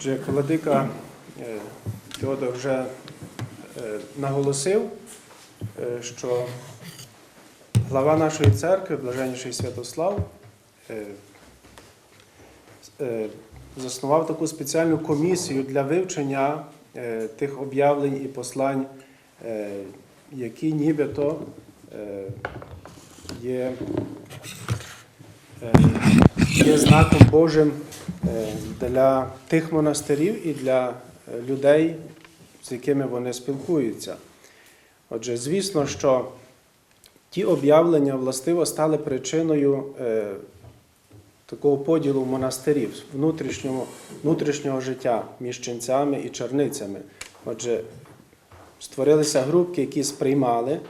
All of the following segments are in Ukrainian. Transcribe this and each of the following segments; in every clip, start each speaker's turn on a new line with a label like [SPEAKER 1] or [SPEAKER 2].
[SPEAKER 1] Вже владика е, Теодор вже е, наголосив, е, що глава нашої церкви, блаженніший Святослав, заснував таку спеціальну комісію для вивчення тих об'явлень і послань, які нібито є, е, є знаком Божим е, для тих монастирів і для е, людей, з якими вони спілкуються. Отже, звісно, що ті об'явлення властиво стали причиною такого поділу монастирів внутрішнього, внутрішнього життя між ченцями і черницями. Отже, створилися групки, які сприймали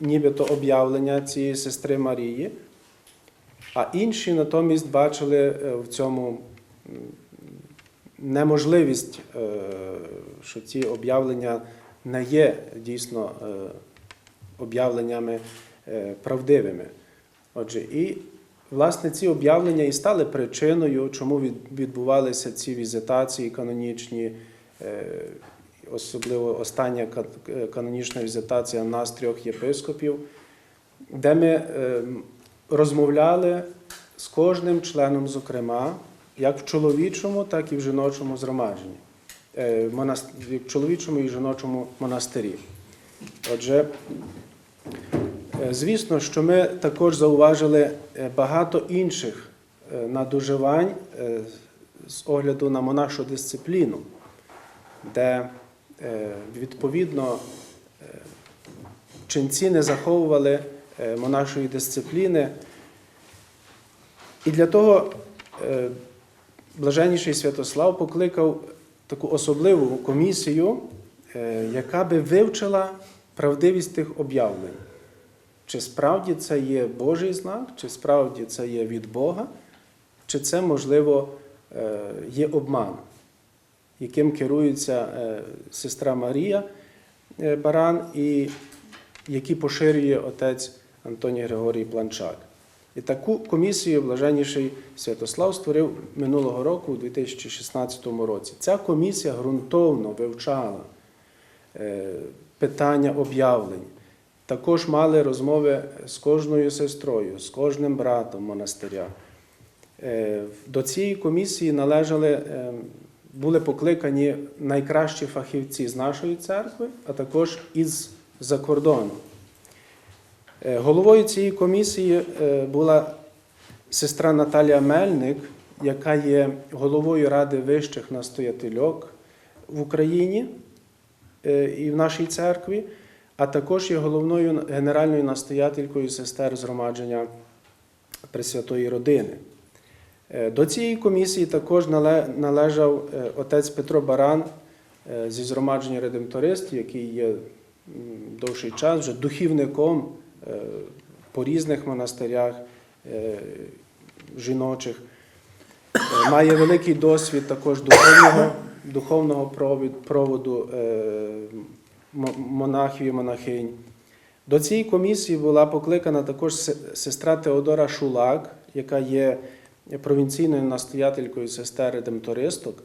[SPEAKER 1] нібито об'явлення цієї сестри Марії, а інші натомість бачили е, в цьому неможливість, е, що ці об'явлення не є дійсно е, об'явленнями правдивими. Отже, і власне ці об'явлення і стали причиною, чому відбувалися ці візитації канонічні, особливо остання е, канонічна візитація нас трьох єпископів, де ми е, розмовляли з кожним членом, зокрема, як в чоловічому, так і в жіночому згромадженні, Е, в чоловічому і жіночому монастирі. Отже, е, звісно, що ми також зауважили багато інших надуживань з огляду на монахшу дисципліну, де відповідно е, ченці не заховували е, монашої дисципліни. І для того е, блаженніший Святослав покликав таку особливу комісію, е, яка би вивчила правдивість тих об'явлень. Чи справді це є Божий знак, чи справді це є від Бога, чи це, можливо, е, є обман, яким керується е, сестра Марія е, Баран і які поширює отець Антоній Григорій Планчак. І таку комісію блаженніший Святослав створив минулого року, у 2016 році. Ця комісія ґрунтовно вивчала е, питання об'явлень. Також мали розмови з кожною сестрою, з кожним братом монастиря. До цієї комісії належали, е, були покликані найкращі фахівці з нашої церкви, а також із за кордону. Е, Головою цієї комісії е, була сестра Наталія Мельник, яка є головою Ради вищих настоятельок в Україні е, і в нашій церкві, а також є головною генеральною настоятелькою сестер згромадження Пресвятої Родини. Е, До цієї комісії також належав е, отець Петро Баран е, зі згромадження редемтористів, який є довший час вже духівником по різних монастирях жіночих. Має великий досвід також духовного, духовного проводу монахів і монахинь. До цієї комісії була покликана також сестра Теодора Шулак, яка є провінційною настоятелькою сестер редемтористок,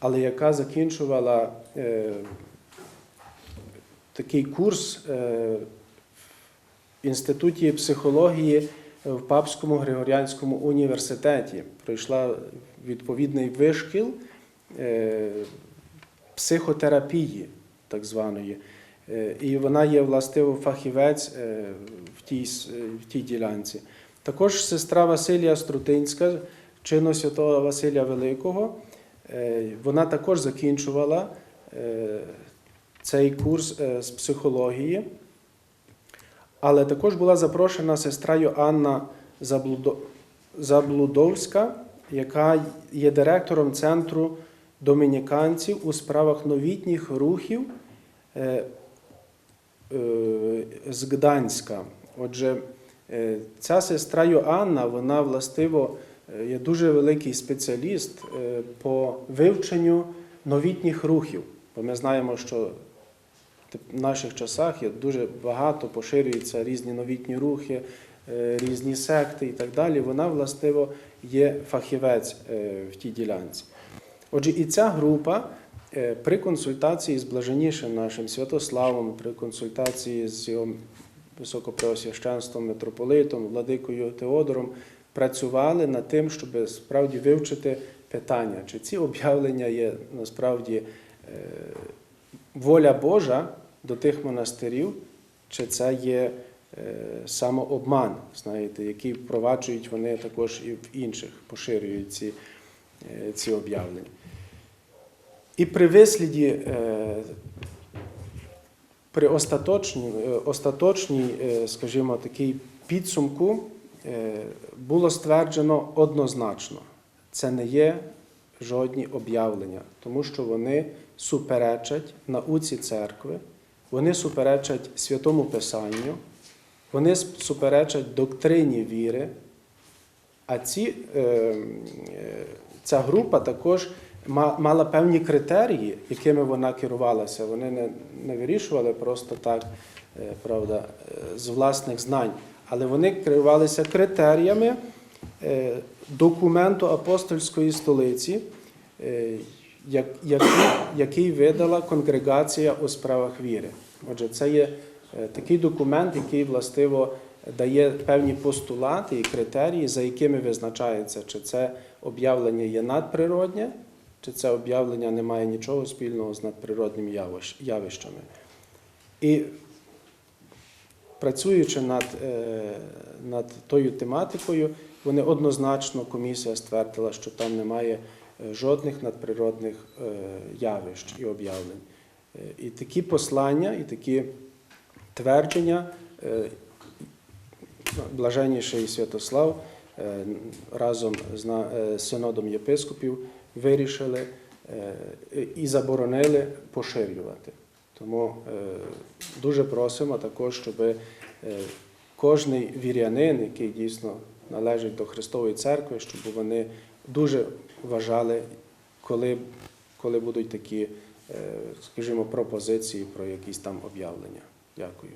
[SPEAKER 1] але яка закінчувала е, такий курс е, в інституті психології в Папському Григоріанському університеті. Пройшла відповідний вишкіл е, психотерапії, так званої. Е, І вона є властиво фахівець е, в тій, е, в тій ділянці. Також сестра Василія Струтинська, чину святого Василія Великого, е, вона також закінчувала е, цей курс е, з психології, але також була запрошена сестра Йоанна Заблудовська, яка є директором центру домініканців у справах новітніх рухів з Гданська. Отже, ця сестра Йоанна, вона властиво є дуже великий спеціаліст е, по вивченню новітніх рухів. Бо ми знаємо, що в наших часах є дуже багато поширюються різні новітні рухи, е, різні секти і так далі. Вона властиво є фахівець е, в тій ділянці. Отже, і ця група е, при консультації з блаженнішим нашим Святославом, при консультації з його високопреосвященством, митрополитом, владикою Теодором, працювали над тим, щоб справді вивчити питання, чи ці об'явлення є насправді е, воля Божа до тих монастирів, чи це є е, самообман, знаєте, який впроваджують вони також і в інших, поширюють ці, е, ці об'явлення. І при висліді, при остаточній, остаточній, скажімо, такій підсумку було стверджено однозначно, це не є жодні об'явлення, тому що вони суперечать науці церкви, вони суперечать святому Писанню, вони суперечать доктрині віри. А ці, е, е, ця група також мала певні критерії, якими вона керувалася. Вони не, не вирішували просто так, е, правда, е, з власних знань, але вони керувалися критеріями е, документу апостольської столиці, е, який, видала конгрегація у справах віри. Отже, це є е, такий документ, який властиво дає певні постулати і критерії, за якими визначається, чи це об'явлення є надприроднє, чи це об'явлення не має нічого спільного з надприродними явищами. І працюючи над, е, над тою тематикою, вони однозначно комісія ствердила, що там немає е, жодних надприродних е, явищ і об'явлень. І такі послання, і такі твердження блаженніший Святослав разом з синодом єпископів вирішили і заборонили поширювати. Тому е, дуже просимо також, щоб е, кожний вірянин, який дійсно належить до Христової церкви, щоб вони дуже вважали, коли, коли будуть такі, е, скажімо, пропозиції про якісь там об'явлення. Дякую.